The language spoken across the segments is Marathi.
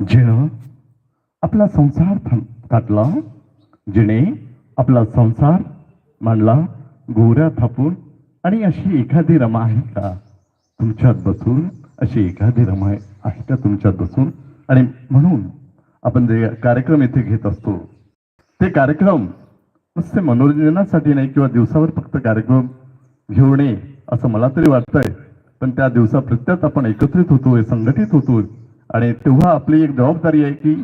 जिनं आपला संसार थांब काटला जिने आपला संसार मांडला. गोऱ्या थापून आणि अशी एखादी रमा आहे का? तुमच्यात बसून अशी एखादी रमा आहे का तुमच्यात बसून? आणि म्हणून आपण जे कार्यक्रम येथे घेत असतो ते कार्यक्रम नुसते मनोरंजनासाठी नाही किंवा दिवसावर फक्त कार्यक्रम घेऊ नये असं मला तरी वाटतंय. पण त्या दिवसा प्रत्येक आपण एकत्रित होतोय संघटित होतोय. आणि तेव्हा आपली एक जबाबदारी आहे की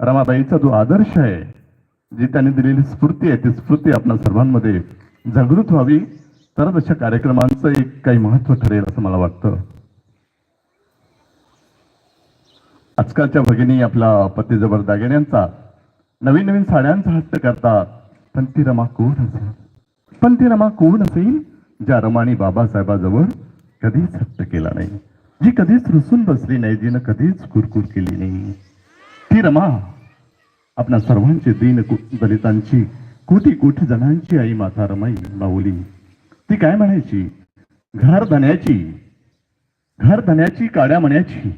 रमाबाईचा जो आदर्श आहे जी त्यांनी दिलेली स्फूर्ती आहे ती स्फूर्ती आपल्या सर्वांमध्ये जागृत व्हावी. तरच अशा कार्यक्रमांचं एक काही महत्त्व ठरेल असं मला वाटतं. आजकालच्या भगिनी आपला पतीजवळ दागिन्यांचा नवीन नवीन साड्यांचा हट्ट करतात. पण ती रमा कोण असेल? पण ती रमा कोण असेल? ज्या रमाने बाबासाहेबाजवळ कधीच हट्ट केला नाही. जी कधीच रुसून बसली नाही जिनं कधीच कुरकुर केली नाही. ती रमा आपल्या सर्वांची दीन दलितांची कोटी कोटी जणांची आई माता रमाई माऊली. ती काय म्हणायची? घर धन्याची घर धन्याची काड्या म्हणायची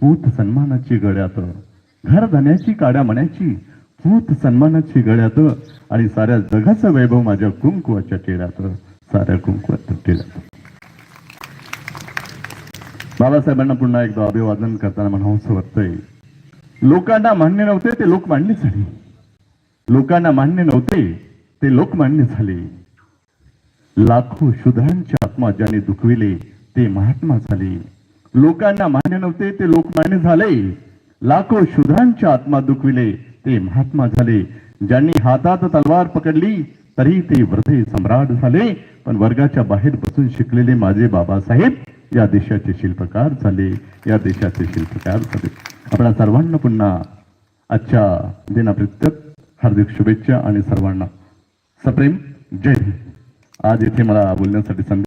पूत सन्मानाची गळ्यात. घर धन्याची काड्या म्हणायची पूत सन्मानाची गळ्यात. आणि साऱ्या जगाचं वैभव माझ्या कुंकुवाच्या टेऱ्यात साऱ्या कुंकुवाच्या टेऱ्यात. बाबासाहेबांना पुन्हा एकदा अभिवादन करताना म्हणावंसं वाटतंय. लोकांना मान्य नव्हते ते लोक मान्य झाले. लोकांना मान्य नव्हते ते लोक मान्य झाले. लाखो शूद्रांचे आत्मा ज्याने दुखविले ते महात्मा झाले. लोकांना मान्य नव्हते ते लोक मान्य झाले. लाखो शुद्धांच्या आत्मा दुखविले ते महात्मा झाले. ज्यांनी हातात तलवार पकडली तरी ते वृद्धे सम्राट झाले. पण वर्गाच्या बाहेर बसून शिकलेले माझे बाबासाहेब या देशाचे शिल्पकार झाले या देशाचे शिल्पकार झाले. आपल्या सर्वांना पुन्हा आजच्या दिनाप्रत्येक हार्दिक शुभेच्छा आणि सर्वांना सप्रेम जय हिंद. आज इथे मला बोलण्यासाठी संधी